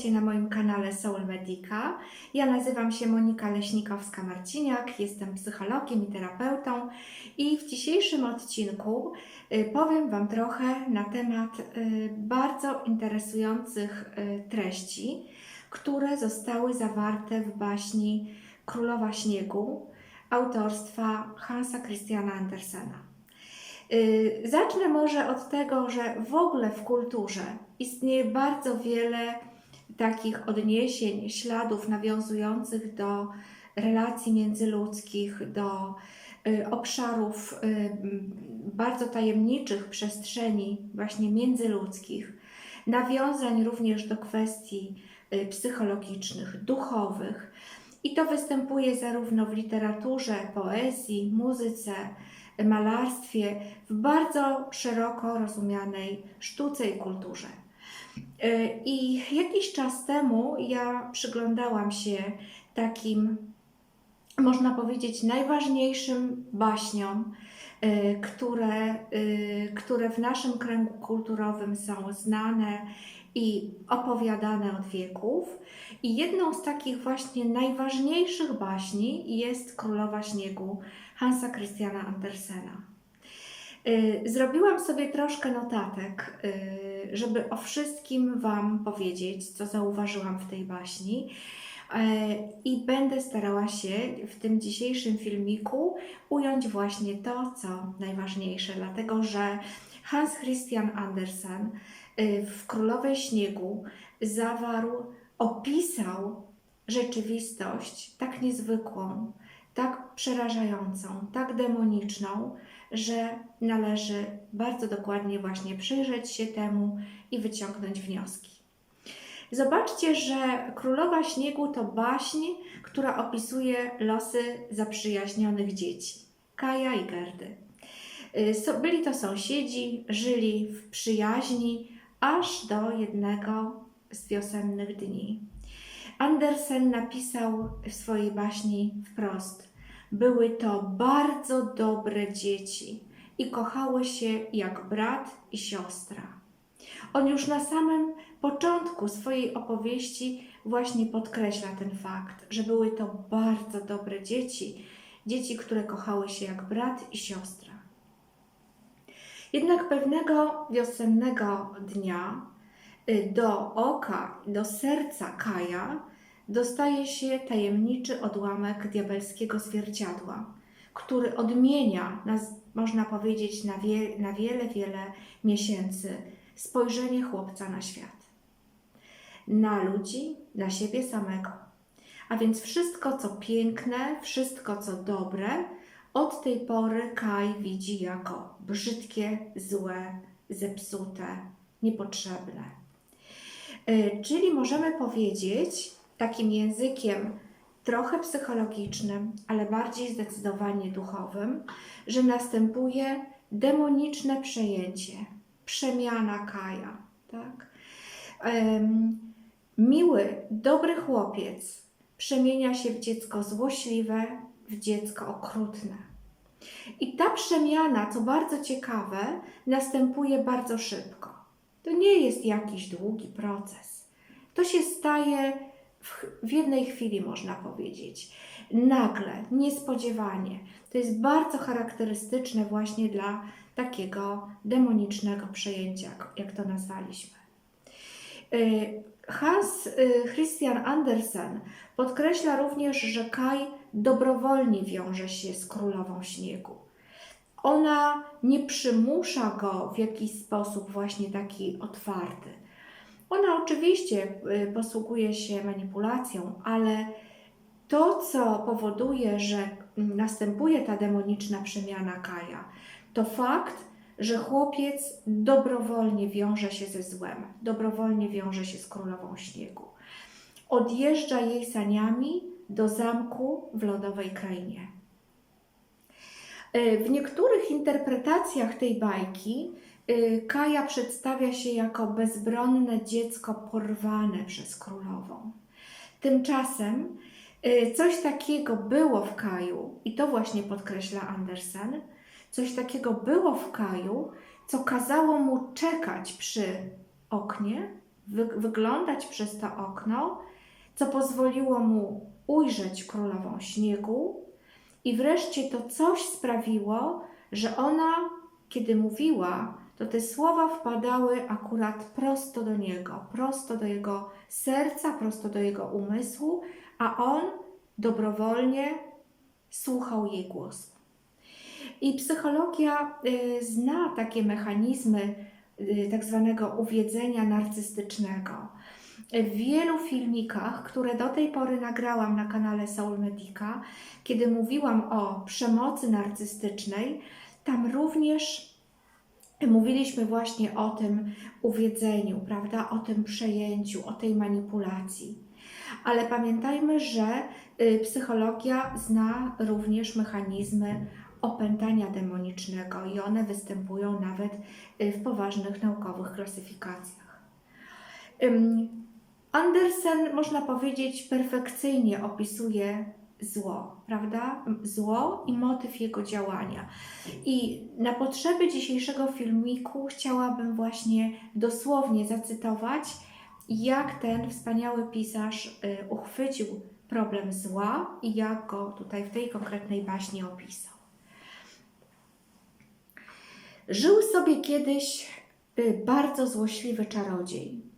Witajcie na moim kanale Soul Medica. Ja nazywam się Monika Leśnikowska-Marciniak, jestem psychologiem i terapeutą i w dzisiejszym odcinku y, powiem Wam trochę na temat y, bardzo interesujących y, treści, które zostały zawarte w baśni Królowa Śniegu autorstwa Hansa Christiana Andersena. Zacznę może od tego, że w ogóle w kulturze istnieje bardzo wiele takich odniesień, śladów nawiązujących do relacji międzyludzkich, do y, obszarów y, bardzo tajemniczych przestrzeni, właśnie międzyludzkich, nawiązań również do kwestii y, psychologicznych, duchowych. I to występuje zarówno w literaturze, poezji, muzyce, malarstwie, w bardzo szeroko rozumianej sztuce i kulturze. Y, I jakiś czas temu ja przyglądałam się takim, można powiedzieć, najważniejszym baśniom, y, które, y, które w naszym kręgu kulturowym są znane i opowiadane od wieków. I jedną z takich właśnie najważniejszych baśni jest Królowa Śniegu Hansa Christiana Andersena. Y, Zrobiłam sobie troszkę notatek, y, żeby o wszystkim Wam powiedzieć, co zauważyłam w tej baśni. Y, I będę starała się w tym dzisiejszym filmiku ująć właśnie to, co najważniejsze, dlatego że Hans Christian Andersen w Królowej Śniegu zawarł, opisał rzeczywistość tak niezwykłą, tak przerażającą, tak demoniczną, że należy bardzo dokładnie właśnie przyjrzeć się temu i wyciągnąć wnioski. Zobaczcie, że Królowa Śniegu to baśń, która opisuje losy zaprzyjaźnionych dzieci Kaja i Gerdy. Y, Byli to sąsiedzi, żyli w przyjaźni aż do jednego z wiosennych dni. Andersen napisał w swojej baśni wprost: Były to bardzo dobre dzieci i kochały się jak brat i siostra. On już na samym początku swojej opowieści właśnie podkreśla ten fakt, że były to bardzo dobre dzieci, dzieci, które kochały się jak brat i siostra. Jednak pewnego wiosennego dnia do oka, do serca Kaja dostaje się tajemniczy odłamek diabelskiego zwierciadła, który odmienia, na, można powiedzieć, na, wie, na wiele, wiele miesięcy spojrzenie chłopca na świat. Na ludzi, na siebie samego. A więc wszystko, co piękne, wszystko, co dobre, od tej pory Kaj widzi jako brzydkie, złe, zepsute, niepotrzebne. Y, Czyli możemy powiedzieć takim językiem trochę psychologicznym, ale bardziej zdecydowanie duchowym, że następuje demoniczne przejęcie, przemiana Kaja. Tak? Miły, dobry chłopiec przemienia się w dziecko złośliwe, w dziecko okrutne. I ta przemiana, co bardzo ciekawe, następuje bardzo szybko. To nie jest jakiś długi proces. To się staje w, w jednej chwili, można powiedzieć. Nagle, niespodziewanie. To jest bardzo charakterystyczne właśnie dla takiego demonicznego przejęcia, jak to nazwaliśmy. Y, Hans y, Christian Andersen podkreśla również, że Kaj dobrowolnie wiąże się z królową śniegu. Ona nie przymusza go w jakiś sposób właśnie taki otwarty. Ona oczywiście y, posługuje się manipulacją, ale to, co powoduje, że następuje ta demoniczna przemiana Kaja, to fakt, że chłopiec dobrowolnie wiąże się ze złem, dobrowolnie wiąże się z królową śniegu. Odjeżdża jej saniami do zamku w lodowej krainie. Y, W niektórych interpretacjach tej bajki y, Kaja przedstawia się jako bezbronne dziecko porwane przez królową. Tymczasem y, coś takiego było w Kaju, i to właśnie podkreśla Andersen, coś takiego było w Kaju, co kazało mu czekać przy oknie wy, wyglądać przez to okno, co pozwoliło mu ujrzeć królową śniegu, i wreszcie to coś sprawiło, że ona, kiedy mówiła, to te słowa wpadały akurat prosto do niego, prosto do jego serca, prosto do jego umysłu, a on dobrowolnie słuchał jej głosu. I psychologia y, zna takie mechanizmy y, tak zwanego uwiedzenia narcystycznego. W wielu filmikach, które do tej pory nagrałam na kanale Soul Medica, kiedy mówiłam o przemocy narcystycznej, tam również mówiliśmy właśnie o tym uwiedzeniu, prawda? O tym przejęciu, o tej manipulacji. Ale pamiętajmy, że y, psychologia zna również mechanizmy opętania demonicznego i one występują nawet y, w poważnych naukowych klasyfikacjach. Andersen, można powiedzieć, perfekcyjnie opisuje zło, prawda? Zło i motyw jego działania. I na potrzeby dzisiejszego filmiku chciałabym właśnie dosłownie zacytować, jak ten wspaniały pisarz y, uchwycił problem zła i jak go tutaj w tej konkretnej baśni opisał. Żył sobie kiedyś y, bardzo złośliwy czarodziej.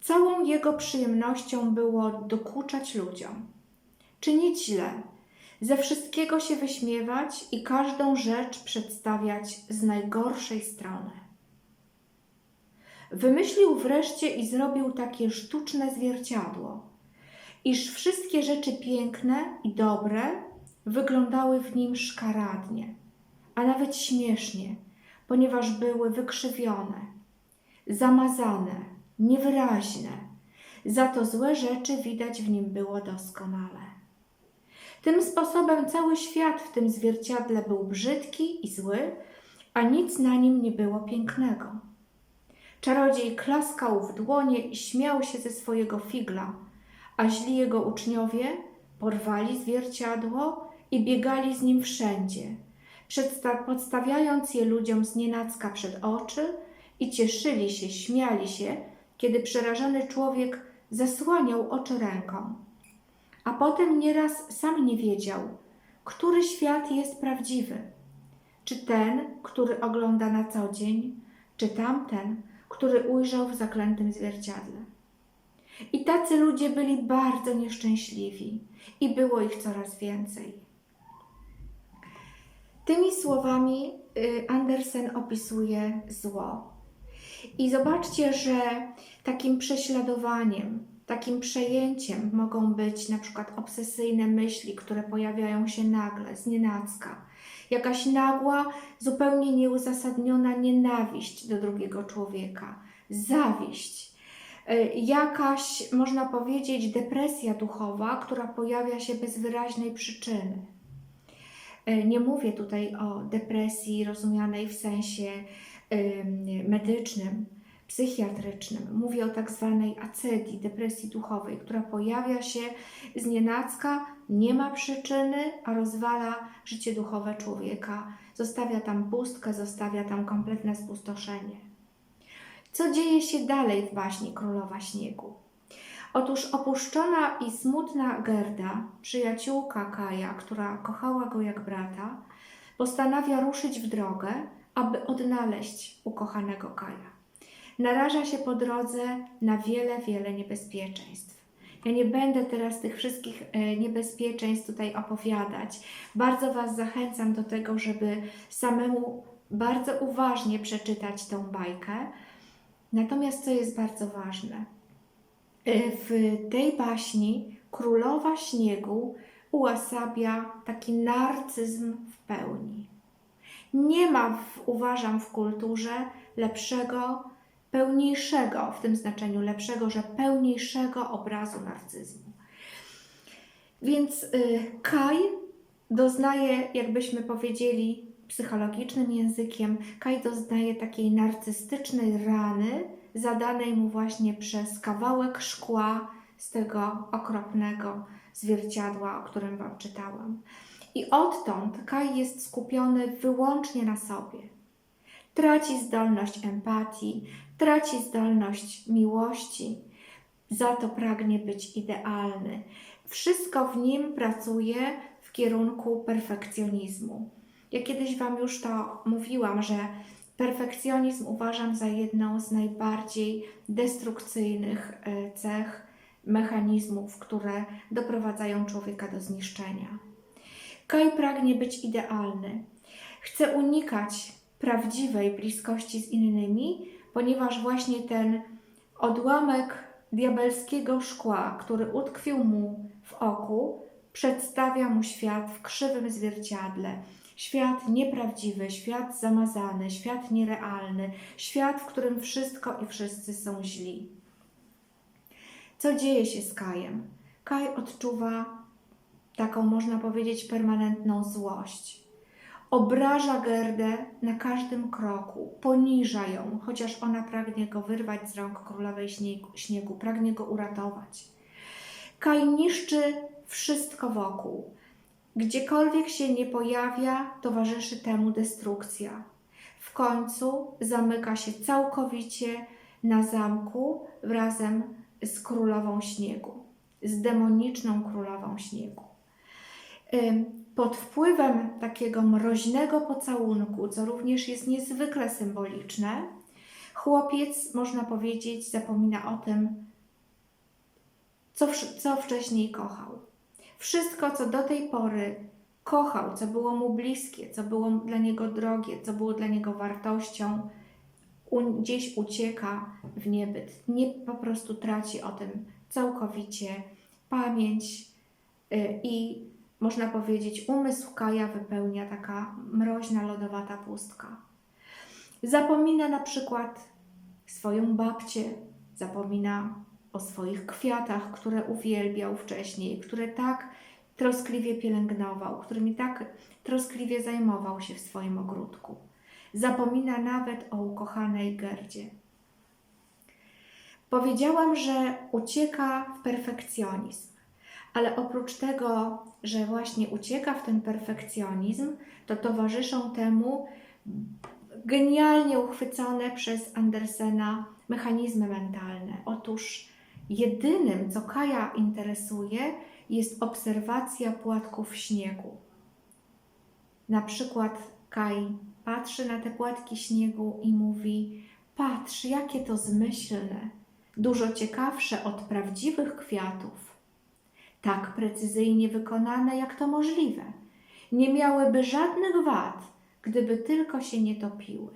Całą jego przyjemnością było dokuczać ludziom, czynić źle, ze wszystkiego się wyśmiewać i każdą rzecz przedstawiać z najgorszej strony. Wymyślił wreszcie i zrobił takie sztuczne zwierciadło, iż wszystkie rzeczy piękne i dobre wyglądały w nim szkaradnie, a nawet śmiesznie, ponieważ były wykrzywione, zamazane, niewyraźne. Za to złe rzeczy widać w nim było doskonale. Tym sposobem cały świat w tym zwierciadle był brzydki i zły, a nic na nim nie było pięknego. Czarodziej klaskał w dłonie i śmiał się ze swojego figla, a źli jego uczniowie porwali zwierciadło i biegali z nim wszędzie, podstawiając je ludziom z nienacka przed oczy i cieszyli się, śmiali się, kiedy przerażony człowiek zasłaniał oczy ręką. A potem nieraz sam nie wiedział, który świat jest prawdziwy. Czy ten, który ogląda na co dzień, czy tamten, który ujrzał w zaklętym zwierciadle. I tacy ludzie byli bardzo nieszczęśliwi i było ich coraz więcej. Tymi słowami y, Andersen opisuje zło. I zobaczcie, że takim prześladowaniem, takim przejęciem mogą być na przykład obsesyjne myśli, które pojawiają się nagle, znienacka. Jakaś nagła, zupełnie nieuzasadniona nienawiść do drugiego człowieka, zawiść, y, jakaś, można powiedzieć, depresja duchowa, która pojawia się bez wyraźnej przyczyny. Y, Nie mówię tutaj o depresji rozumianej w sensie medycznym, psychiatrycznym. Mówię o tak zwanej acedii, depresji duchowej, która pojawia się z nienacka, nie ma przyczyny, a rozwala życie duchowe człowieka. Zostawia tam pustkę, zostawia tam kompletne spustoszenie. Co dzieje się dalej w baśni Królowa Śniegu? Otóż opuszczona i smutna Gerda, przyjaciółka Kaja, która kochała go jak brata, postanawia ruszyć w drogę, aby odnaleźć ukochanego Kaja. Naraża się po drodze na wiele, wiele niebezpieczeństw. Ja nie będę teraz tych wszystkich e, niebezpieczeństw tutaj opowiadać. Bardzo Was zachęcam do tego, żeby samemu bardzo uważnie przeczytać tą bajkę. Natomiast co jest bardzo ważne, e, w tej baśni królowa śniegu uosabia taki narcyzm w pełni. Nie ma, w, uważam, w kulturze lepszego, pełniejszego, w tym znaczeniu lepszego, że pełniejszego obrazu narcyzmu. Więc y, Kaj doznaje, jakbyśmy powiedzieli psychologicznym językiem, Kaj doznaje takiej narcystycznej rany, zadanej mu właśnie przez kawałek szkła z tego okropnego zwierciadła, o którym Wam czytałam. I odtąd Kaj jest skupiony wyłącznie na sobie. traci zdolność empatii, traci zdolność miłości, za to pragnie być idealny. Wszystko w nim pracuje w kierunku perfekcjonizmu. Ja kiedyś Wam już to mówiłam, że perfekcjonizm uważam za jedną z najbardziej destrukcyjnych e, cech mechanizmów, które doprowadzają człowieka do zniszczenia. Kaj pragnie być idealny. Chce unikać prawdziwej bliskości z innymi, ponieważ właśnie ten odłamek diabelskiego szkła, który utkwił mu w oku, przedstawia mu świat w krzywym zwierciadle. Świat nieprawdziwy, świat zamazany, świat nierealny, świat, w którym wszystko i wszyscy są źli. Co dzieje się z Kajem? Kaj odczuwa taką, można powiedzieć, permanentną złość. Obraża Gerdę na każdym kroku, poniża ją, chociaż ona pragnie go wyrwać z rąk królowej śniegu, śniegu pragnie go uratować. Kaj niszczy wszystko wokół. Gdziekolwiek się nie pojawia, towarzyszy temu destrukcja. W końcu zamyka się całkowicie na zamku razem z królową śniegu, z demoniczną królową śniegu. Pod wpływem takiego mroźnego pocałunku, co również jest niezwykle symboliczne, chłopiec, można powiedzieć, zapomina o tym, co, co wcześniej kochał. Wszystko, co do tej pory kochał, co było mu bliskie, co było dla niego drogie, co było dla niego wartością, gdzieś ucieka w niebyt. Nie po prostu traci o tym całkowicie pamięć y, i można powiedzieć, umysł Kaja wypełnia taka mroźna, lodowata pustka. Zapomina na przykład swoją babcię, zapomina o swoich kwiatach, które uwielbiał wcześniej, które tak troskliwie pielęgnował, którymi tak troskliwie zajmował się w swoim ogródku. Zapomina nawet o ukochanej Gerdzie. Powiedziałam, że ucieka w perfekcjonizm, ale oprócz tego, że właśnie ucieka w ten perfekcjonizm, to towarzyszą temu genialnie uchwycone przez Andersena mechanizmy mentalne. Otóż jedynym, co Kaja interesuje, jest obserwacja płatków śniegu. Na przykład Kaj patrzy na te płatki śniegu i mówi: Patrz, jakie to zmyślne, dużo ciekawsze od prawdziwych kwiatów. Tak precyzyjnie wykonane, jak to możliwe. Nie miałyby żadnych wad, gdyby tylko się nie topiły.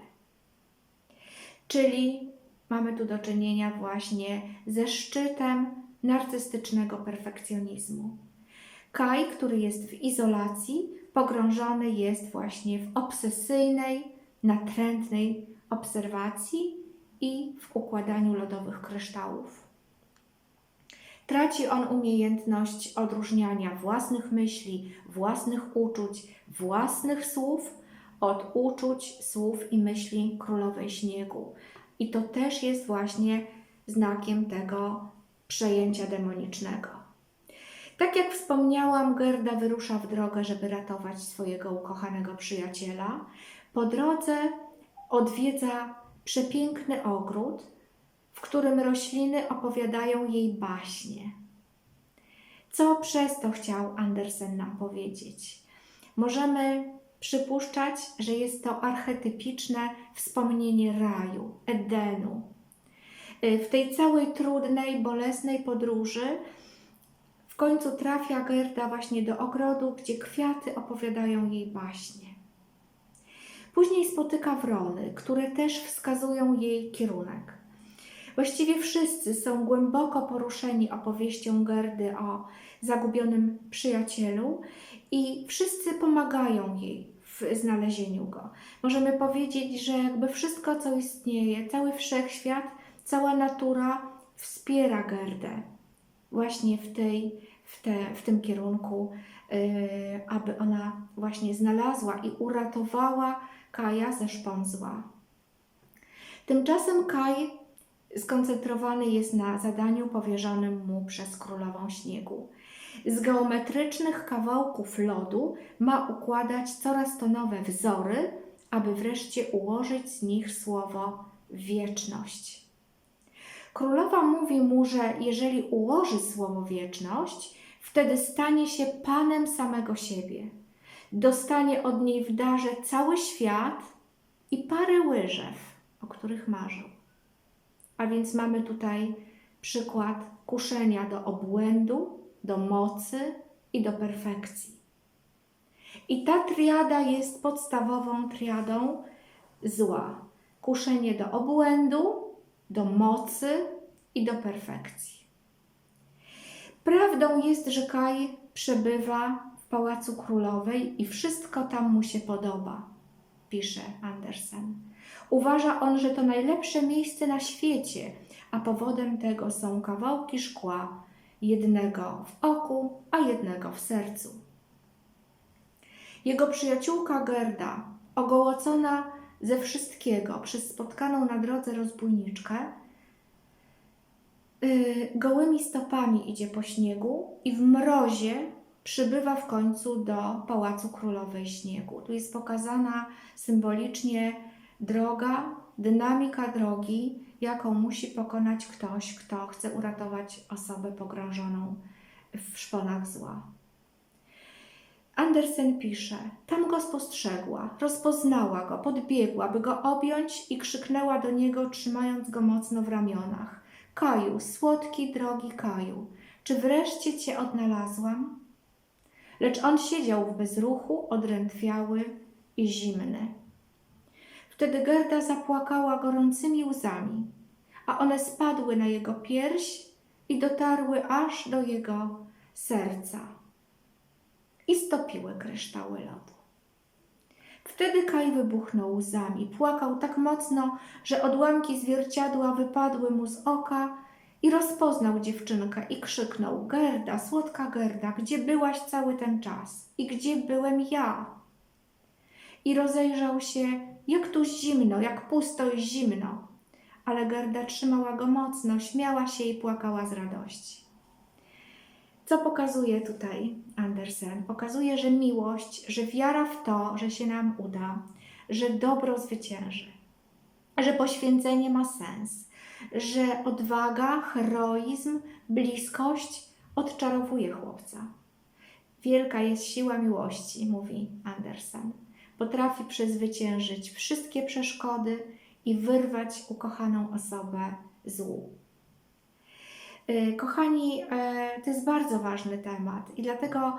Czyli mamy tu do czynienia właśnie ze szczytem narcystycznego perfekcjonizmu. Kaj, który jest w izolacji, pogrążony jest właśnie w obsesyjnej, natrętnej obserwacji i w układaniu lodowych kryształów. Traci on umiejętność odróżniania własnych myśli, własnych uczuć, własnych słów od uczuć, słów i myśli królowej śniegu. I to też jest właśnie znakiem tego przejęcia demonicznego. Tak jak wspomniałam, Gerda wyrusza w drogę, żeby ratować swojego ukochanego przyjaciela. Po drodze odwiedza przepiękny ogród, którym rośliny opowiadają jej baśnie. Co przez to chciał Andersen nam powiedzieć? Możemy przypuszczać, że jest to archetypiczne wspomnienie raju, Edenu. W tej całej trudnej, bolesnej podróży w końcu trafia Gerda właśnie do ogrodu, gdzie kwiaty opowiadają jej baśnie. Później spotyka wrony, które też wskazują jej kierunek. Właściwie wszyscy są głęboko poruszeni opowieścią Gerdy o zagubionym przyjacielu i wszyscy pomagają jej w znalezieniu go. Możemy powiedzieć, że jakby wszystko, co istnieje, cały wszechświat, cała natura wspiera Gerdę właśnie w, tej, w, te, w tym kierunku, yy, aby ona właśnie znalazła i uratowała Kaja ze szpon zła. Tymczasem Kaj skoncentrowany jest na zadaniu powierzonym mu przez królową śniegu. Z geometrycznych kawałków lodu ma układać coraz to nowe wzory, aby wreszcie ułożyć z nich słowo wieczność. Królowa mówi mu, że jeżeli ułoży słowo wieczność, wtedy stanie się panem samego siebie. Dostanie od niej w darze cały świat i parę łyżew, o których marzył. A więc mamy tutaj przykład kuszenia do obłędu, do mocy i do perfekcji. I ta triada jest podstawową triadą zła. Kuszenie do obłędu, do mocy i do perfekcji. Prawdą jest, że Kaj przebywa w pałacu królowej i wszystko tam mu się podoba, pisze Andersen. Uważa on, że to najlepsze miejsce na świecie, a powodem tego są kawałki szkła, jednego w oku, a jednego w sercu. Jego przyjaciółka Gerda, ogołocona ze wszystkiego przez spotkaną na drodze rozbójniczkę, yy, gołymi stopami idzie po śniegu i w mrozie przybywa w końcu do Pałacu Królowej Śniegu. Tu jest pokazana symbolicznie droga, dynamika drogi, jaką musi pokonać ktoś, kto chce uratować osobę pogrążoną w szponach zła. Andersen pisze: Tam go spostrzegła, rozpoznała go, podbiegła, by go objąć i krzyknęła do niego, trzymając go mocno w ramionach: Kaju, słodki, drogi Kaju, czy wreszcie cię odnalazłam? Lecz on siedział w bezruchu, odrętwiały i zimny. Wtedy Gerda zapłakała gorącymi łzami, a one spadły na jego pierś i dotarły aż do jego serca i stopiły kryształy lodu. Wtedy Kaj wybuchnął łzami, płakał tak mocno, że odłamki zwierciadła wypadły mu z oka i rozpoznał dziewczynkę i krzyknął: Gerda, słodka Gerda, gdzie byłaś cały ten czas? I gdzie byłem ja? I rozejrzał się, jak tu zimno, jak pusto i zimno. Ale Gerda trzymała go mocno, śmiała się i płakała z radości. Co pokazuje tutaj Andersen? Pokazuje, że miłość, że wiara w to, że się nam uda, że dobro zwycięży, że poświęcenie ma sens, że odwaga, heroizm, bliskość odczarowuje chłopca. Wielka jest siła miłości, mówi Andersen. Potrafi przezwyciężyć wszystkie przeszkody i wyrwać ukochaną osobę złu. Y, kochani, e, to jest bardzo ważny temat i dlatego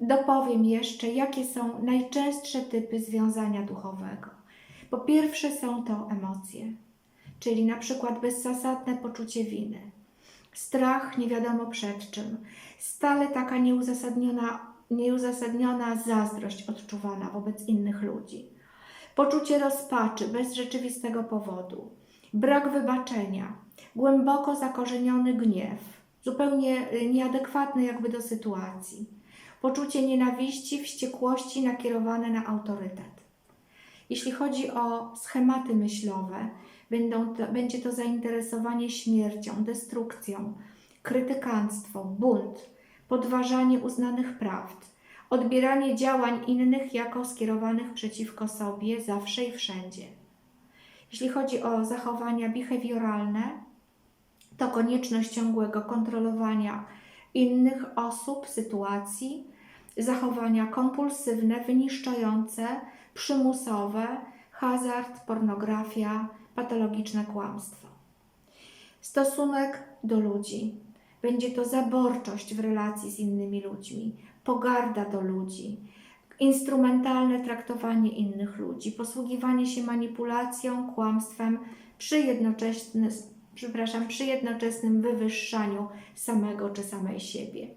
dopowiem jeszcze, jakie są najczęstsze typy związania duchowego. Po pierwsze są to emocje, czyli na przykład bezzasadne poczucie winy, strach nie wiadomo przed czym, stale taka nieuzasadniona, nieuzasadniona zazdrość odczuwana wobec innych ludzi, poczucie rozpaczy bez rzeczywistego powodu, brak wybaczenia, głęboko zakorzeniony gniew, zupełnie y, nieadekwatny jakby do sytuacji, poczucie nienawiści, wściekłości nakierowane na autorytet. Jeśli chodzi o schematy myślowe, będą to, będzie to zainteresowanie śmiercią, destrukcją, krytykanstwo, bunt, podważanie uznanych prawd, odbieranie działań innych jako skierowanych przeciwko sobie zawsze i wszędzie. Jeśli chodzi o zachowania behawioralne, to konieczność ciągłego kontrolowania innych osób, sytuacji, zachowania kompulsywne, wyniszczające, przymusowe, hazard, pornografia, patologiczne kłamstwo. Stosunek do ludzi. Będzie to zaborczość w relacji z innymi ludźmi, pogarda do ludzi, instrumentalne traktowanie innych ludzi, posługiwanie się manipulacją, kłamstwem przy jednoczesnym, przepraszam, przy jednoczesnym wywyższaniu samego czy samej siebie.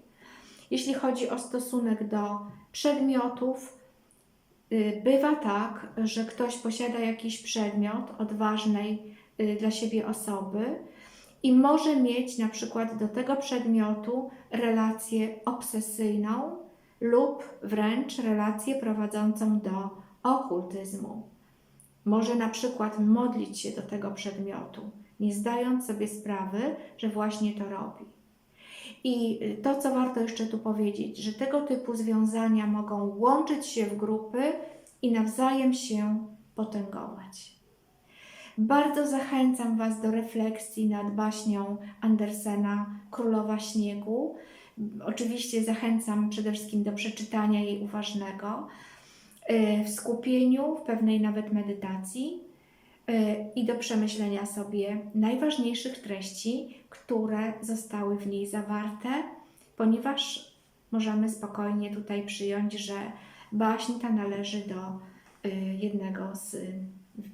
Jeśli chodzi o stosunek do przedmiotów, y, bywa tak, że ktoś posiada jakiś przedmiot od ważnej y, dla siebie osoby i może mieć na przykład do tego przedmiotu relację obsesyjną lub wręcz relację prowadzącą do okultyzmu. Może na przykład modlić się do tego przedmiotu, nie zdając sobie sprawy, że właśnie to robi. I to, co warto jeszcze tu powiedzieć, że tego typu związania mogą łączyć się w grupy i nawzajem się potęgować. Bardzo zachęcam Was do refleksji nad baśnią Andersena Królowa Śniegu. Oczywiście zachęcam przede wszystkim do przeczytania jej uważnego, y, w skupieniu, w pewnej nawet medytacji y, i do przemyślenia sobie najważniejszych treści, które zostały w niej zawarte, ponieważ możemy spokojnie tutaj przyjąć, że baśń ta należy do y, jednego z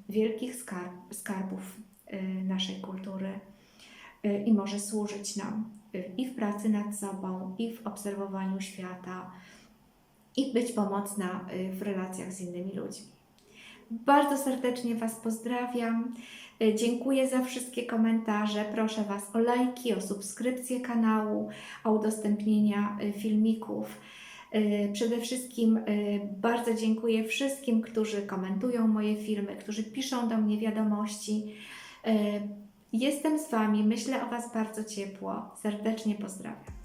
wielkich skarb, skarbów y, naszej kultury y, i może służyć nam y, i w pracy nad sobą, i w obserwowaniu świata, i być pomocna w relacjach z innymi ludźmi. Bardzo serdecznie Was pozdrawiam. Dziękuję za wszystkie komentarze. Proszę Was o lajki, o subskrypcję kanału, o udostępnienia filmików. Y, Przede wszystkim y, bardzo dziękuję wszystkim, którzy komentują moje filmy, którzy piszą do mnie wiadomości. Y, Jestem z Wami, myślę o Was bardzo ciepło. Serdecznie pozdrawiam.